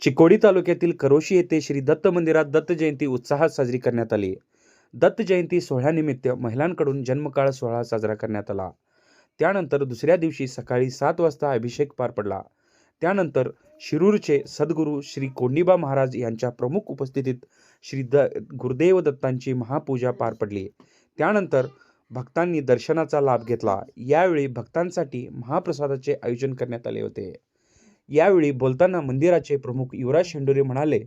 चिकोडी तालुक्यातील करोशी येथे श्री दत्त मंदिरात दत्त जयंती उत्साहात साजरी करण्यात आली. दत्त जयंती सोहळ्यानिमित्त महिलांकडून जन्मकाळ सोहळा साजरा करण्यात आला. त्यानंतर दुसऱ्या दिवशी सकाळी सात वाजता अभिषेक पार पडला. त्यानंतर शिरूरचे सद्गुरू श्री कोंडिबा महाराज यांच्या प्रमुख उपस्थितीत श्री द गुरुदेव दत्तांची महापूजा पार पडली. त्यानंतर भक्तांनी दर्शनाचा लाभ घेतला. यावेळी भक्तांसाठी महाप्रसादाचे आयोजन करण्यात आले होते. यावेळी बोलताना मंदिराचे प्रमुख युवराज शेंडुरे म्हणाले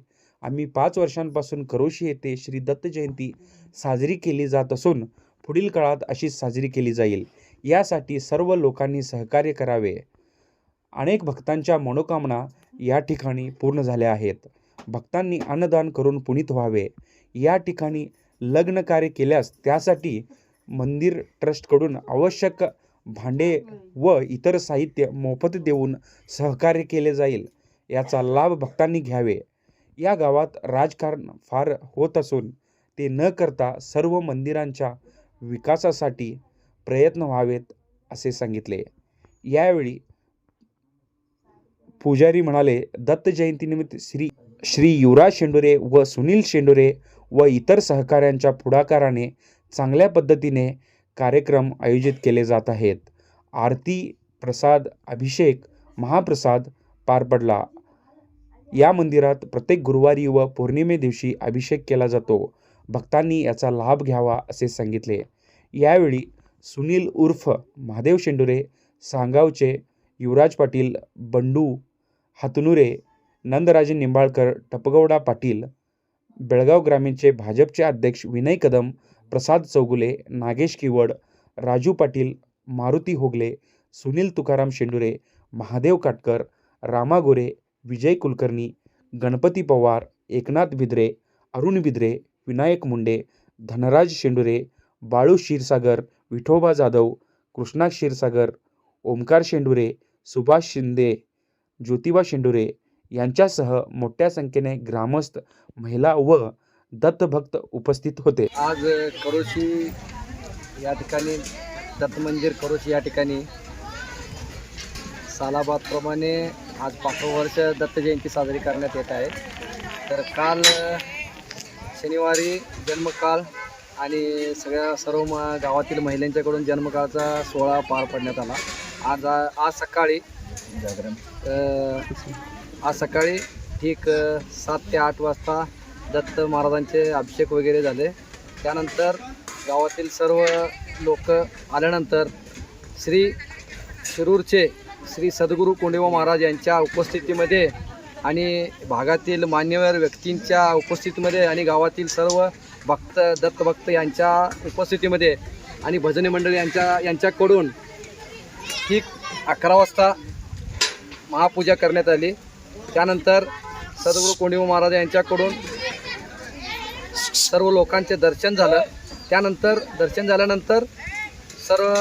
आम्ही पाच वर्षांपासून करोशी येथे श्री दत्त जयंती साजरी केली जात असून पुढील काळात अशीच साजरी केली जाईल. यासाठी सर्व लोकांनी सहकार्य करावे. अनेक भक्तांच्या मनोकामना या ठिकाणी पूर्ण झाल्या आहेत. भक्तांनी अन्नदान करून पुनीत व्हावे. या ठिकाणी लग्न कार्य केल्यास त्यासाठी मंदिर ट्रस्टकडून आवश्यक भांडे व इतर साहित्य मोफत देऊन सहकार्य केले जाईल याचा लाभ भक्तांनी घ्यावे. या गावात राजकारण फार होत असून ते न करता सर्व मंदिरांच्या विकासासाठी प्रयत्न व्हावेत असे सांगितले. यावेळी पुजारी म्हणाले दत्त जयंतीनिमित्त श्री श्री युवराज शेंडुरे व सुनील शेंडुरे व इतर सहकाऱ्यांच्या पुढाकाराने चांगल्या पद्धतीने कार्यक्रम आयोजित केले जात आहेत. आरती प्रसाद अभिषेक महाप्रसाद पार पडला. या मंदिरात प्रत्येक गुरुवारी व पौर्णिमे दिवशी अभिषेक केला जातो. भक्तांनी याचा लाभ घ्यावा असे सांगितले. यावेळी सुनील उर्फ महादेव शेंडुरे सांगावचे युवराज पाटील बंडू हातनुरे नंदराजे निंबाळकर टपगौडा पाटील बेळगाव ग्रामीणचे भाजपचे अध्यक्ष विनय कदम प्रसाद चौगुले नागेश किवड राजू पाटील मारुती होगले सुनील तुकाराम शेंडुरे महादेव काटकर रामा गोरे विजय कुलकर्णी गणपती पवार एकनाथ बिद्रे अरुण बिद्रे विनायक मुंडे धनराज शेंडुरे बाळू क्षीरसागर विठोबा जाधव कृष्णा क्षीरसागर ओमकार शेंडुरे सुभाष शिंदे ज्योतिबा शेंडुरे यांच्यासह मोठ्या संख्येने ग्रामस्थ महिला व दत्तभक्त उपस्थित होते. आज करोशी या ठिकाणी दत्त मंदिर करोशी या ठिकाणी. सालाबादप्रमाणे आज पाचवं वर्ष दत्त जयंती साजरी करण्यात येत आहे. तर काल शनिवारी जन्मकाळ आणि सगळ्या सर्व म गावातील महिलांच्याकडून जन्मकाळचा सोहळा पार पडण्यात आला. आज आज सकाळी आज सकाळी ठीक सात ते आठ वाजता दत्त महाराजांचे अभिषेक वगैरे झाले. त्यानंतर गावातील सर्व लोक आल्यानंतर श्री शिरूरचे श्री सद्गुरू कोंडेवा महाराज यांच्या उपस्थितीमध्ये आणि भागातील मान्यवर व्यक्तींच्या उपस्थितीमध्ये आणि गावातील सर्व भक्त दत्तभक्त यांच्या उपस्थितीमध्ये आणि भजनी मंडळी यांच्या यांच्याकडून ठीक अकरा वाजता महापूजा करण्यात आली. त्यानंतर सद्गुरू कोंडेबा महाराज यांच्याकडून सर्व लोकांचे दर्शन झालं. त्यानंतर दर्शन झाल्यानंतर सर्व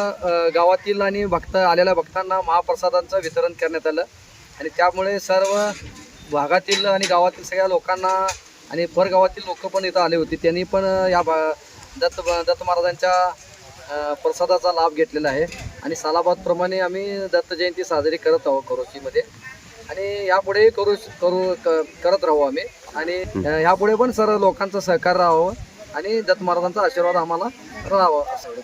गावातील आणि भक्त आलेल्या भक्तांना महाप्रसादांचं वितरण करण्यात आलं. आणि त्यामुळे सर्व भागातील आणि गावातील सगळ्या लोकांना आणि परगावातील लोक पण इथं आले होते. त्यांनी पण या भा दत्त दत्त महाराजांच्या प्रसादाचा लाभ घेतलेला आहे. आणि सालाबादप्रमाणे आम्ही दत्त जयंती साजरी करत आहोत करोशीमध्ये. आणि यापुढेही करू करू क- करत राहू आम्ही. आणि अ, यापुढे पण सर्व लोकांचं सहकार्य राहावं आणि दत्त महाराजांचा आशीर्वाद आम्हाला राहावं असं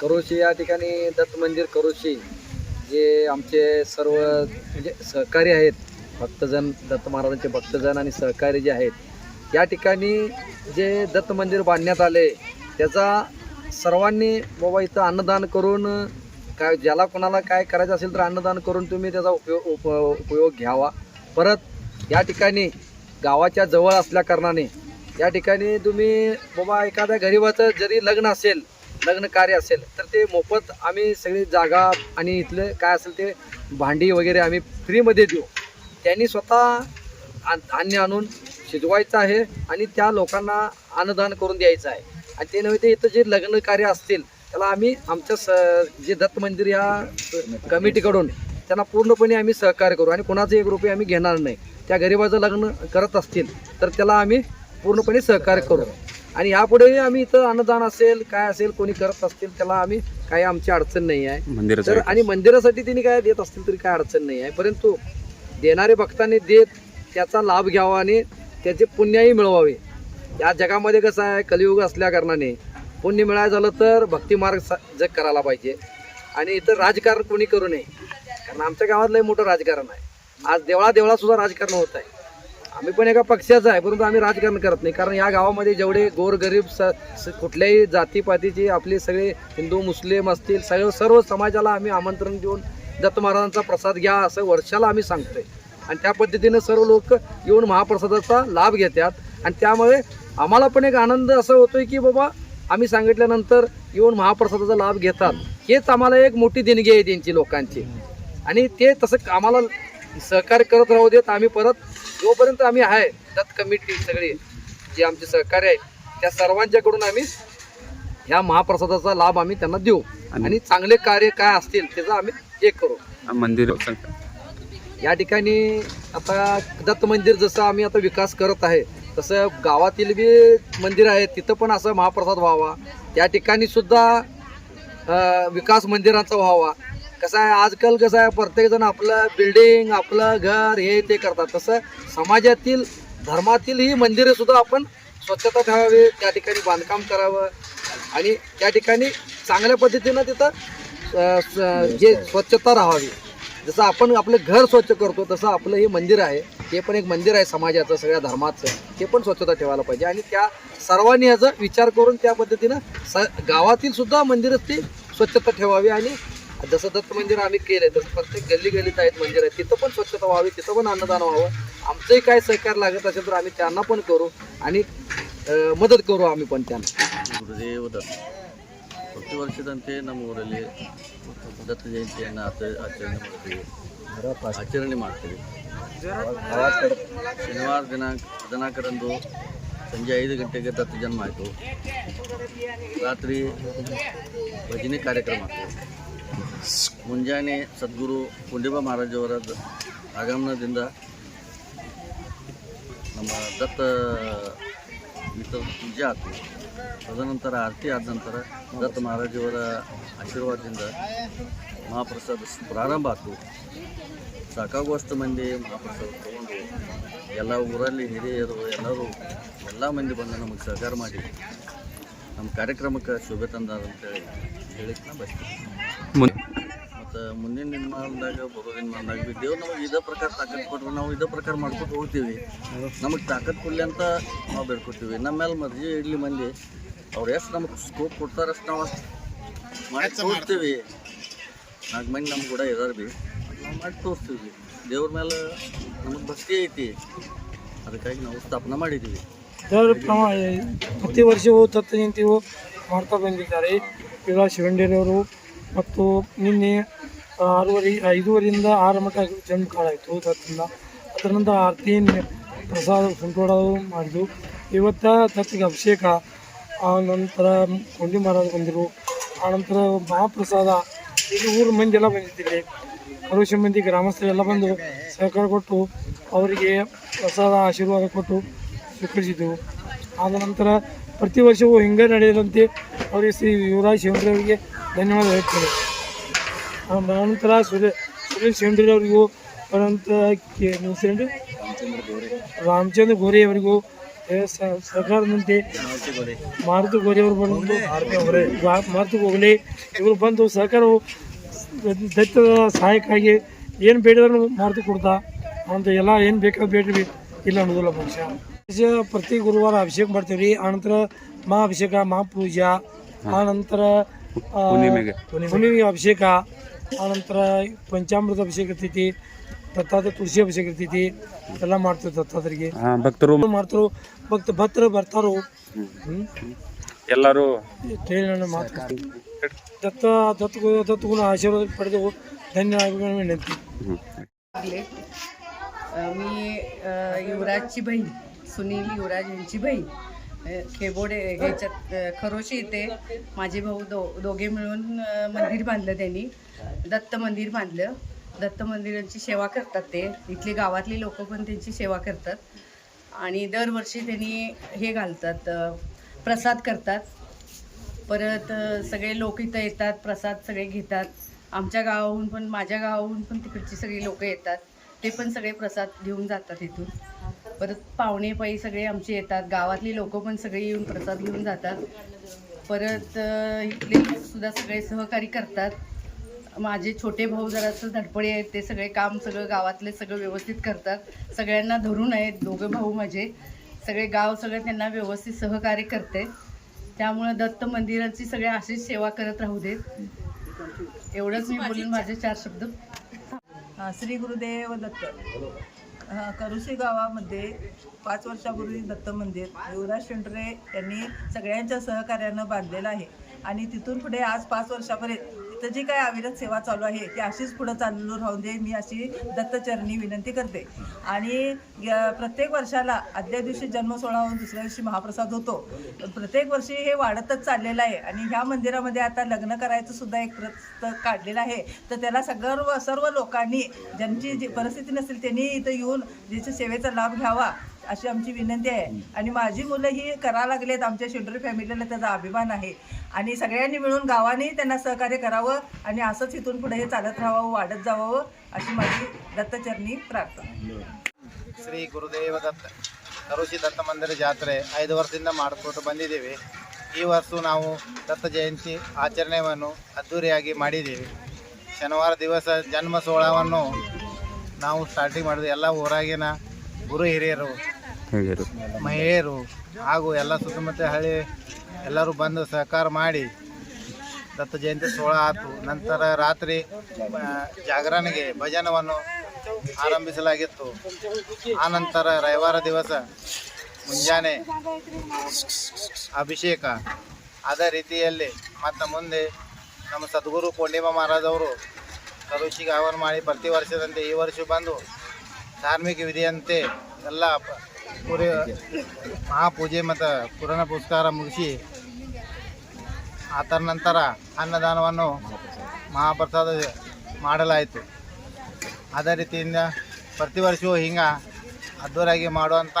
करोशी या ठिकाणी दत्त मंदिर करोशी जे आमचे सर्व म्हणजे सहकारी आहेत भक्तजन दत्त महाराजांचे भक्तजन आणि सहकारी जे आहेत या ठिकाणी जे दत्त मंदिर बांधण्यात आले त्याचा सर्वांनी बाबा इथं अन्नदान करून काय ज्याला कोणाला काय करायचं असेल तर अन्नदान करून तुम्ही त्याचा उपयोग उप उपयोग घ्यावा. परत या ठिकाणी गावाच्या जवळ असल्या कारणाने या ठिकाणी तुम्ही बाबा एखाद्या गरीबाचं जरी लग्न असेल लग्न कार्य असेल तर ते मोफत आम्ही सगळी जागा आणि इथलं काय असेल ते भांडी वगैरे आम्ही फ्रीमध्ये देऊ. त्यांनी स्वतः आ- धान्य आणून शिजवायचं आहे आणि त्या लोकांना अन्नदान करून द्यायचं आहे. आणि ते नव्हे ते इथं जे लग्न कार्य असतील त्याला आम्ही आमच्या स जे दत्त मंदिर या कमिटीकडून त्यांना पूर्णपणे आम्ही सहकार्य करू आणि कोणाचं एक रुपये आम्ही घेणार नाही. त्या गरिबाचं लग्न करत असतील तर त्याला आम्ही पूर्णपणे सहकार्य करू. आणि यापुढेही आम्ही इथं अन्नदान असेल काय असेल कोणी करत असतील त्याला आम्ही काही आमची अडचण नाही आहे. तर आणि मंदिरासाठी त्यांनी काय देत असतील तरी काय अडचण नाही आहे. परंतु देणारे भक्तांनी देत त्याचा लाभ घ्यावा आणि त्याचे पुण्यही मिळवावे. या जगामध्ये कसं आहे कलियुग असल्या कारणाने पुण्य मिळायला झालं तर भक्ती मार्ग सा- जग करायला पाहिजे. आणि इथं राजकारण कोणी करू नये. कारण आमच्या गावातलं मोठं राजकारण आहे. आज देवळा देवळा सुद्धा राजकारण होत आहे. आम्ही पण एका पक्षाचं आहे परंतु आम्ही राजकारण करत नाही. कारण या गावामध्ये जेवढे गोरगरीब स कुठल्याही जातीपातीचे आपले सगळे हिंदू मुस्लिम असतील सगळं सर्व समाजाला आम्ही आमंत्रण देऊन दत्त महाराजांचा प्रसाद घ्या असं वर्षाला आम्ही सांगतोय. आणि त्या पद्धतीनं सर्व लोक येऊन महाप्रसादाचा लाभ घेतात. आणि त्यामुळे आम्हाला पण एक आनंद असं होतोय की बाबा आम्ही सांगितल्यानंतर येऊन महाप्रसादाचा लाभ घेतात. हेच आम्हाला एक मोठी देणगी आहे त्यांची लोकांची. आणि ते तसं आम्हाला सहकार्य करत राहू देत आम्ही परत जोपर्यंत आम्ही आहे दत्त कमिटी सगळी जे आमचे सहकार्य आहेत त्या सर्वांच्याकडून आम्ही ह्या महाप्रसादाचा लाभ आम्ही त्यांना देऊ. आणि- चांगले कार्य काय असतील त्याचं आम्ही हे करू. मंदिर या ठिकाणी आता दत्त मंदिर जसं आम्ही आता विकास करत आहे तसं गावातील बी मंदिर आहेत तिथं पण असं महाप्रसाद व्हावा. त्या ठिकाणी सुद्धा विकास मंदिरांचा व्हावा. कसं आहे आजकाल कसं आहे प्रत्येकजण आपलं बिल्डिंग आपलं घर हे ते करतात. तसं समाजातील धर्मातील ही मंदिरे सुद्धा आपण स्वच्छता ठेवावी त्या ठिकाणी बांधकाम करावं. आणि त्या ठिकाणी चांगल्या पद्धतीनं तिथं स- जे स्वच्छता राहावी. जसं आपण आपलं घर स्वच्छ करतो तसं आपलं हे मंदिर आहे. हे पण एक मंदिर आहे समाजाचं सगळ्या धर्माचं. ते पण स्वच्छता ठेवायला पाहिजे. आणि त्या सर्वांनी याचा विचार करून त्या पद्धतीनं स गावातील सुद्धा मंदिरच ती स्वच्छता ठेवावी. आणि जसं दत्त मंदिर आम्ही केलं तसं प्रत्येक गल्ली गल्लीत आहेत मंदिर. आहे तिथं पण स्वच्छता व्हावी तिथं पण अन्नदान व्हावं. आमचंही काय सहकार लागत असेल तर आम्ही त्यांना पण करू. आणि मदत करू आम्ही पण त्यांना. गुरुदेव दत्त. ಪ್ರತಿ ವರ್ಷದಂತೆ ನಮ್ಮ ಊರಲ್ಲಿ ದತ್ತ ಜಯಂತಿಯನ್ನು ಆಚ ಆಚರಣೆ ಮಾಡ್ತೀವಿ. ಆಚರಣೆ ಮಾಡ್ತೀವಿ. ಶನಿವಾರ ದಿನಾಂಕ ದಿನಾಂಕರಂದು ಸಂಜೆ ಐದು ಗಂಟೆಗೆ ದತ್ತ ಜನ್ಮ ಆಯಿತು. ರಾತ್ರಿ ಭಜನೆ ಕಾರ್ಯಕ್ರಮ ಆಗ್ತದೆ. ಮುಂಜಾನೆ ಸದ್ಗುರು ಪುಂಡಿಬ ಮಹಾರಾಜವರ ಆಗಮನದಿಂದ ನಮ್ಮ ದತ್ತ ಪೂಜೆ ಆಯ್ತು ತದನಂತರ ಆರತಿ ಆದ ನಂತರ ದತ್ತ ಮಹಾರಾಜವರ ಆಶೀರ್ವಾದದಿಂದ ಮಹಾಪ್ರಸಾದ ಪ್ರಾರಂಭ ಆಯಿತು ಸಾಕಾಗುವಷ್ಟು ಮಂದಿ ಮಹಾಪ್ರಸಾದ ತಗೊಂಡು ಎಲ್ಲ ಊರಲ್ಲಿ ಹಿರಿಯರು, ಎಲ್ಲರೂ, ಎಲ್ಲ ಮಂದಿ ಬಂದು ನಮಗೆ ಸಹಕಾರ ಮಾಡಿ ನಮ್ಮ ಕಾರ್ಯಕ್ರಮಕ್ಕೆ ಶೋಭೆ ತಂದಾರಂತೇಳಿ ಹೇಳಿಕ್ಕೆ ನಾ ಬಯಸ್ತೀನಿ ಮತ್ತು ಮುಂದಿನ ದಿನಮಾನದಾಗ ಬರೋ ದಿನಮಾನದಾಗ ಬಿ ದೇವ್ರು ನಮಗೆ ಇದೇ ಪ್ರಕಾರ ತಾಕತ್ತು ಕೊಟ್ರೆ, ನಾವು ಇದೇ ಪ್ರಕಾರ ಮಾಡ್ಕೊಟ್ಟು ಹೋಗ್ತೀವಿ. ನಮಗೆ ತಾಕತ್ತು ಕೊಡಲಿ ಅಂತ ನಾವು ಬೇಡ್ಕೊತೀವಿ. ನಮ್ಮ ಮೇಲೆ ಮರ್ಜಿ ಇಡ್ಲಿ ಮಂದಿ. ಅವ್ರು ಎಷ್ಟು ನಮಗೆ ಸ್ಕೋಪ್ ಕೊಡ್ತಾರೆ ಅಷ್ಟು ನಾವು ಅಷ್ಟು ಮಾಡಿ ತೋರಿಸ್ತೀವಿ. ನಾಲ್ಕು ಮಂದಿ ನಮ್ಮ ಕೂಡ ಇದಾರೆ ಬಿ. ನಾವು ಮಾಡಿ ತೋರಿಸ್ತೀವಿ. ದೇವ್ರ ಮೇಲೆ ನಮಗೆ ಭಕ್ತಿ ಐತಿ. ಅದಕ್ಕಾಗಿ ನಾವು ಸ್ಥಾಪನೆ ಮಾಡಿದ್ದೀವಿ ದೇವ್ರ ಪ್ರಮಾಣ ಪ್ರತಿ ವರ್ಷವೂ ತತ್ ಜಯಂತಿಯು ಮಾಡ್ತಾ ಬಂದಿದ್ದಾರೆ. ಈಗ ಶಿವಂಡೇರಿಯವರು ಮತ್ತು ನಿನ್ನೆ ಆರೂವರೆ ಐದೂವರೆಯಿಂದ ಆರು ಮಠ ಜನ್ಮ ಕಾಲಾಯಿತು ತತ್ತಿಂದ. ಅದರ ನಂತರ ಆರತಿ ಪ್ರಸಾದ ಸುಂಟೋಡೋದು ಮಾಡಿದ್ದು ಇವತ್ತು ತತ್ತಿಗೆ ಅಭಿಷೇಕ ಆ ನಂತರ ಕೊಂಡಿ ಮಹಾರಾಜ ಬಂದರು. ಆ ನಂತರ ಮಹಾಪ್ರಸಾದ. ಇಲ್ಲಿ ಊರು ಮಂದಿ ಎಲ್ಲ ಬಂದಿದ್ದಿಲ್ಲಿ ಕರುಷ ಮಂದಿ ಗ್ರಾಮಸ್ಥರೆಲ್ಲ ಬಂದು ಸಹಕಾರ ಕೊಟ್ಟು ಅವರಿಗೆ ಪ್ರಸಾದ ಆಶೀರ್ವಾದ ಕೊಟ್ಟು ಸ್ವೀಕರಿಸಿದ್ದೆವು ಆದ ನಂತರ ಪ್ರತಿ ವರ್ಷವೂ ಹಿಂಗೆ ನಡೆಯದಂತೆ ಅವರಿಗೆ ಶ್ರೀ ಯುವರಾಜ್ ಶಿವಂಡ್ರವರಿಗೆ ಧನ್ಯವಾದ ಹೇಳ್ತೇನೆ. ಆ ನಂತರ ಸುರೇ, ಸುರೇಶ್ ಶಿವಂದ್ರಿಯವರಿಗೂ ಅವರಿಗೂ ನಂತರ ಕೆ ಮುಸೇಂದ್ರ ರಾಮಚಂದ್ರ ಗೋರೆ. ಅವರಿಗೂ ಮುಂದೆ ಮಾರುತಿ ಗೋರಿ ಅವರು ಬಂದು ಮಾರುತಿ ಹೋಗಲಿ. ಇವರು ಬಂದು ಸರ್ಕಾರವು ದತ್ತದ ಸಹಾಯಕ್ಕಾಗಿ ಏನು ಬೇಡಿದ್ರು ಮಾರುತಿ ಕೊಡ್ತಾ ಅಂತ ಎಲ್ಲ ಏನು ಬೇಕಾದ ಬೇಡ್ರಿ. ಇಲ್ಲ ಅನ್ನೋದಿಲ್ಲ ಮನುಷ್ಯ. ಪ್ರತಿ ಗುರುವಾರ ಅಭಿಷೇಕ ಮಾಡ್ತೀವಿ ಆನಂತರ ಆನಂತರ ಮಹಾಭಿಷೇಕ ಮಹಾಪೂಜಾ ಆನಂತರ. ಹುಣ್ಣಿಮೆಗೆ ಅಭಿಷೇಕ ಆನಂತರ ಪಂಚಾಮೃತ ಅಭಿಷೇಕ ಇರ್ತೈತಿ. ದತ್ತಾದ ತುಳಸಿ ಅಭಿಷೇಕ ಇರ್ತೈತಿ ಎಲ್ಲ ಮಾಡ್ತೀವಿ ದತ್ತಾದ್ರಿಗೆ ಹಾ ಭಕ್ತರು ಮಾಡ್ತಾರೋ ಭಕ್ತ ಭಕ್ತರು ಬರ್ತಾರೋ ಹ್ಮ್ ಎಲ್ಲರೂ ಟ್ರೈನ್ ಮಾತು ದತ್ತ ದತ್ತ ದತ್ತಗುಣ ಆಶೀರ್ವಾದ ಪಡೆದು ಧನ್ಯ ಆಗಬೇಕು ವಿನಂತಿ हम्म. लागले अ, मी अ, युवराजची बहीण सुनील युवराज यांची बहीण अ, खेबोडे ह्याच्यात अ, खरोशी इथे माझे भाऊ दो दोघे मिळून अ, मंदिर बांधलं त्यांनी दत्त मंदिर बांधलं दत्त मंदिरांची सेवा करतात ते. इथले गावातली लोक पण त्यांची सेवा करतात. आणि दरवर्षी त्यांनी हे घालतात प्रसाद करतात. परत सगळे लोक इथं येतात प्रसाद सगळे घेतात. आमच्या गावाहून पण माझ्या गावाहून पण तिकडची सगळी लोक येतात. ते पण सगळे प्रसाद घेऊन जातात इथून. परत पाहुणेपायी सगळे आमचे येतात. गावातली लोक पण सगळे येऊन प्रसाद घेऊन जातात. परत इथले सुद्धा सगळे सहकारी करतात. माझे छोटे भाऊ जरासं धडपडे आहेत ते सगळे काम सगळं गावातले सगळं व्यवस्थित करतात. सगळ्यांना धरून आहेत दोघं भाऊ माझे. सगळे गाव सगळं त्यांना व्यवस्थित सहकार्य करते. त्यामुळं दत्त मंदिराची सगळे अशीच सेवा करत राहू देत. एवढंच मी बोलून माझे चार शब्द. श्री गुरुदेव दत्त. करुशी गावामध्ये पाच वर्षापूर्वी दत्त मंदिर. युवराज शेंडरे यांनी सगळ्यांच्या सहकार्यानं बांधलेलं आहे. आणि तिथून पुढे आज पाच वर्षापर्यंत तर जी काय अविरत सेवा चालू आहे ती अशीच पुढं चालू राहून दे मी अशी दत्तचरणी विनंती करते. आणि प्रत्येक वर्षाला आदल्या दिवशी जन्मसोहळा होऊन दुसऱ्या दिवशी महाप्रसाद होतो. प्रत्येक वर्षी हे वाढतच चाललेलं आहे. आणि ह्या मंदिरामध्ये आता लग्न करायचं सुद्धा एक प्रत काढलेलं आहे. तर त्याला सर्व सर्व लोकांनी ज्यांची जी परिस्थिती नसेल त्यांनी इथं येऊन ज्याच्या सेवेचा लाभ घ्यावा. अशी आमची विनंती आहे आणि माझी मुलं ही करा लागलेत आमच्या शेड्युल फॅमिलीला त्याचा अभिमान आहे आणि सगळ्यांनी मिळून गावाने त्यांना सहकार्य करावं आणि असंच इथून पुढे हे चालत राहावं वाढत जावं अशी माझी दत्तचरणी प्रार्थना ಶ್ರೀ ಗುರುದೇವ ದತ್ತ ಕರುಷಿ ದತ್ತ ಮಂದಿರ ಜಾತ್ರೆ ಐದು ವರ್ಷದಿಂದ ಮಾಡಿಕೊಂಡು ಬಂದಿದ್ದೇವೆ ಈ ವರ್ಷ ನಾವು ದತ್ತ ಜಯಂತಿ ಆಚರಣೆಯನ್ನು ಅದ್ಧೂರಿಯಾಗಿ ಮಾಡಿದ್ದೇವೆ ಶನಿವಾರ ದಿವಸ ಜನ್ಮ ಸೋಳವನ್ನು ನಾವು ಸ್ಟಾರ್ಟಿಂಗ್ ಮಾಡಿದ್ವಿ ಎಲ್ಲ ಊರಾಗಿನ ಗುರು ಹಿರಿಯರು ಮಹಿಳೆಯರು ಹಾಗೂ ಎಲ್ಲ ಸುತ್ತಮುತ್ತ ಹಳ್ಳಿ ಎಲ್ಲರೂ ಬಂದು ಸಹಕಾರ ಮಾಡಿ ದತ್ತ ಜಯಂತಿ ಸೋಳ ಆತು. ನಂತರ ರಾತ್ರಿ ಜಾಗರಣೆಗೆ ಭಜನವನ್ನು ಆರಂಭಿಸಲಾಗಿತ್ತು. ಆನಂತರ ರವಿವಾರ ದಿವಸ ಮುಂಜಾನೆ ಅಭಿಷೇಕ. ಅದೇ ರೀತಿಯಲ್ಲಿ ಮತ್ತು ಮುಂದೆ ನಮ್ಮ ಸದ್ಗುರು ಪೂರ್ಣಿಮಾ ಮಹಾರಾಜವರು ಕರುಷಿಗೆ ಆಹ್ವಾನ ಮಾಡಿ ಪ್ರತಿ ವರ್ಷದಂತೆ ಈ ವರ್ಷ ಬಂದು ಧಾರ್ಮಿಕ ವಿಧಿಯಂತೆ ಎಲ್ಲ ಪೂರಿ ಮಹಾಪೂಜೆ ಮತ್ತು ಪುರಾಣ ಪುರಸ್ಕಾರ ಮುಗಿಸಿ ಆತರ ನಂತರ ಅನ್ನದಾನವನ್ನು ಮಹಾಪ್ರಸಾದ ಮಾಡಲಾಯಿತು ಅದೇ ರೀತಿಯಿಂದ ಪ್ರತಿ ವರ್ಷವೂ ಹಿಂಗೆ ಅದ್ದೂರಾಗಿ ಮಾಡುವಂಥ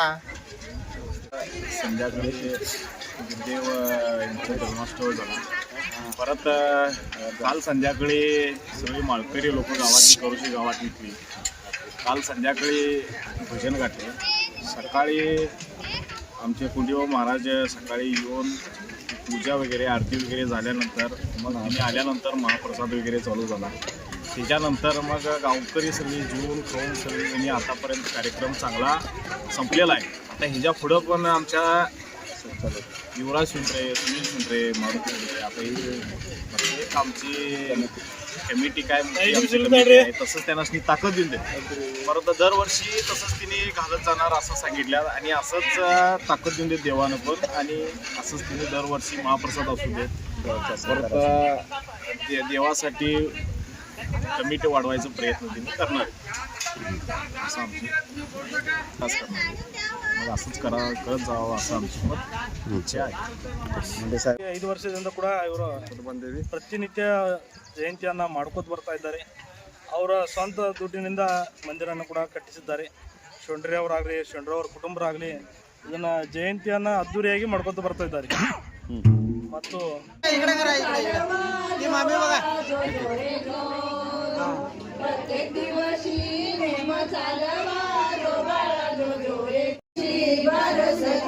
संध्याकाळी गुरुदेव यांचा जन्माष्टमी झाला परत अ, काल संध्याकाळी सगळी माळकरी लोक गावातली करुशी गावातली काल संध्याकाळी भजन घातले सकाळी आमचे कुंडीबाबा महाराज सकाळी येऊन पूजा वगैरे आरती वगैरे झाल्यानंतर मग आम्ही आल्यानंतर महाप्रसाद वगैरे चालू झाला. त्याच्यानंतर मग गावकरी सगळी जेवून खाऊन सगळी आतापर्यंत कार्यक्रम चांगला संपलेला आहे. आता ह्याच्या पुढं पण आमच्या युवराज शिंत्रे सुनील शिंत्रे मारुती शिंत्रे आता ही आमची कमिटी काय तसंच त्यांना ताकद देऊन देते परत दरवर्षी तसंच तिने घालत जाणार असं सांगितलं आणि असंच ताकद देऊन देत देवानं पण आणि असंच तिने दरवर्षी महाप्रसाद असू देत परत देवासाठी कमिटी वाढवायचा प्रयत्न तिने करणार. असं आमची. मग असंच करा करत जावं असं आमची मत इच्छा आहे ಐದು ವರ್ಷದಿಂದ ಕೂಡ ಇವರು ಪ್ರತಿನಿತ್ಯ ಜಯಂತಿಯನ್ನು ಮಾಡ್ಕೋತ ಬರ್ತಾ ಇದ್ದಾರೆ ಅವರ ಸ್ವಂತ ದುಡ್ಡಿನಿಂದ ಮಂದಿರವನ್ನು ಕೂಡ ಕಟ್ಟಿಸಿದ್ದಾರೆ ಶೊಂಡ್ರಿ ಅವರಾಗಲಿ ಶೊಂಡ್ರಿ ಅವ್ರ ಕುಟುಂಬರಾಗಲಿ ಇದನ್ನ ಜಯಂತಿಯನ್ನ ಅದ್ದೂರಿಯಾಗಿ ಮಾಡ್ಕೊತ ಬರ್ತಾ ಇದ್ದಾರೆ ಮತ್ತು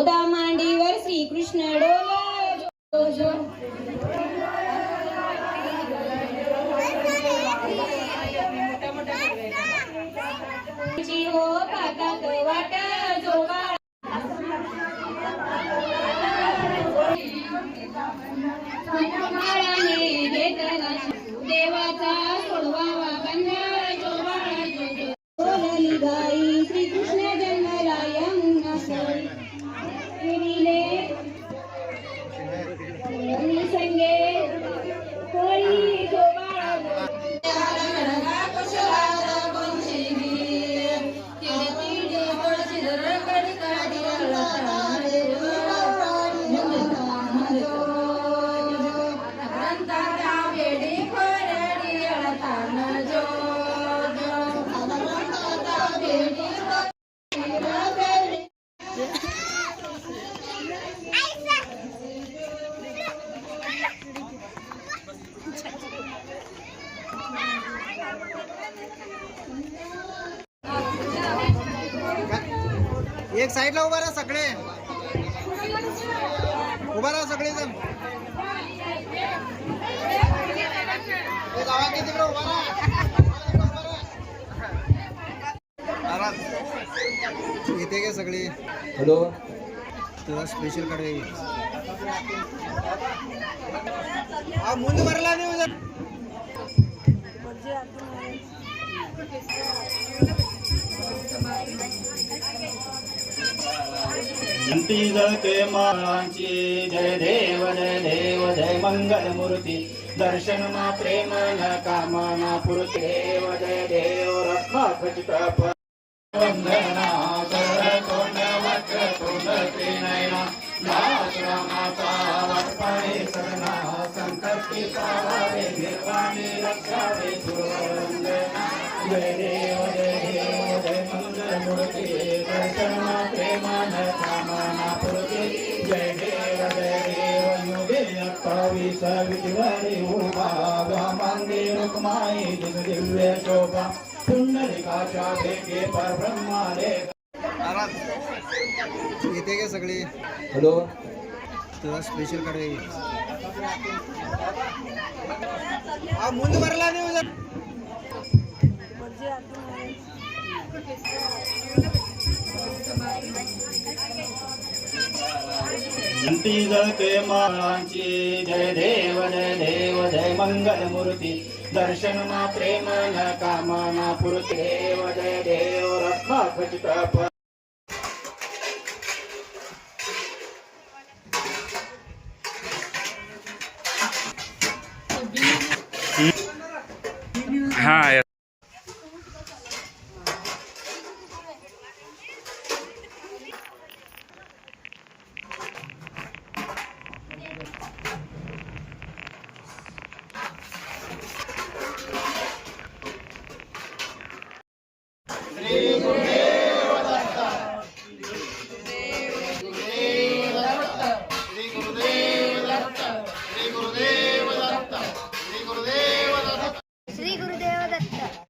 சோதாம सगळे. हॅलो. तुझा स्पेशलकडे मुंद भरला नाही घंटी जळके माळांची जय देव जय देव जय मंगल मूर्ती दर्शन मा प्रेम न कामना पुरती. देव जय देव रत्ना खचित वंदना निर्वाणी रक्षावे मंगल मूर्ती दर्शन प्रेमान कामना पुरती. जय देव जय देव युगे रुक्माई दिस दिव्य शोभा. पुंडलिकाच्या परब्रह्मा येते का सगळे? हॅलो. तुझा स्पेशलकडे ముందు भरला नाही माळांची जय देव जय देव जय मंगल मूर्ती दर्शन मा प्रेम न कामना पुरती देव जय देव रत्ना खचित Hi.